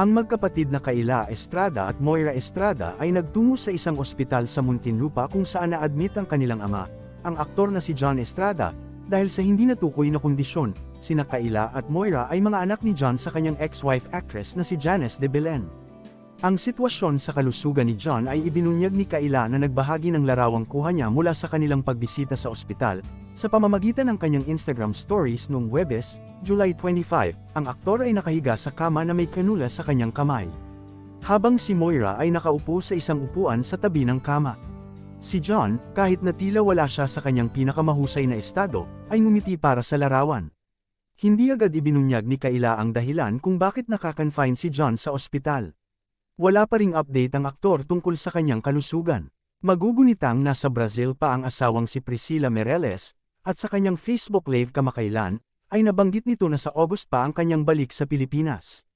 Ang magkapatid na Kaila Estrada at Moira Estrada ay nagtungo sa isang ospital sa Muntinlupa kung saan na-admit ang kanilang ama, ang aktor na si John Estrada, dahil sa hindi natukoy na kondisyon, sina Kaila at Moira ay mga anak ni John sa kanyang ex-wife actress na si Janice de Belen. Ang sitwasyon sa kalusugan ni John ay ibinunyag ni Kaila na nagbahagi ng larawang kuha niya mula sa kanilang pagbisita sa ospital, sa pamamagitan ng kanyang Instagram stories noong Webes, July 25, ang aktor ay nakahiga sa kama na may kanula sa kanyang kamay. Habang si Moira ay nakaupo sa isang upuan sa tabi ng kama. Si John, kahit na tila wala siya sa kanyang pinakamahusay na estado, ay ngumiti para sa larawan. Hindi agad ibinunyag ni Kaila ang dahilan kung bakit nakakonfine si John sa ospital. Wala pa ring update ang aktor tungkol sa kanyang kalusugan. Magugunitang nasa Brazil pa ang asawang si Priscilla Mireles, at sa kanyang Facebook live kamakailan, ay nabanggit nito na sa August pa ang kanyang balik sa Pilipinas.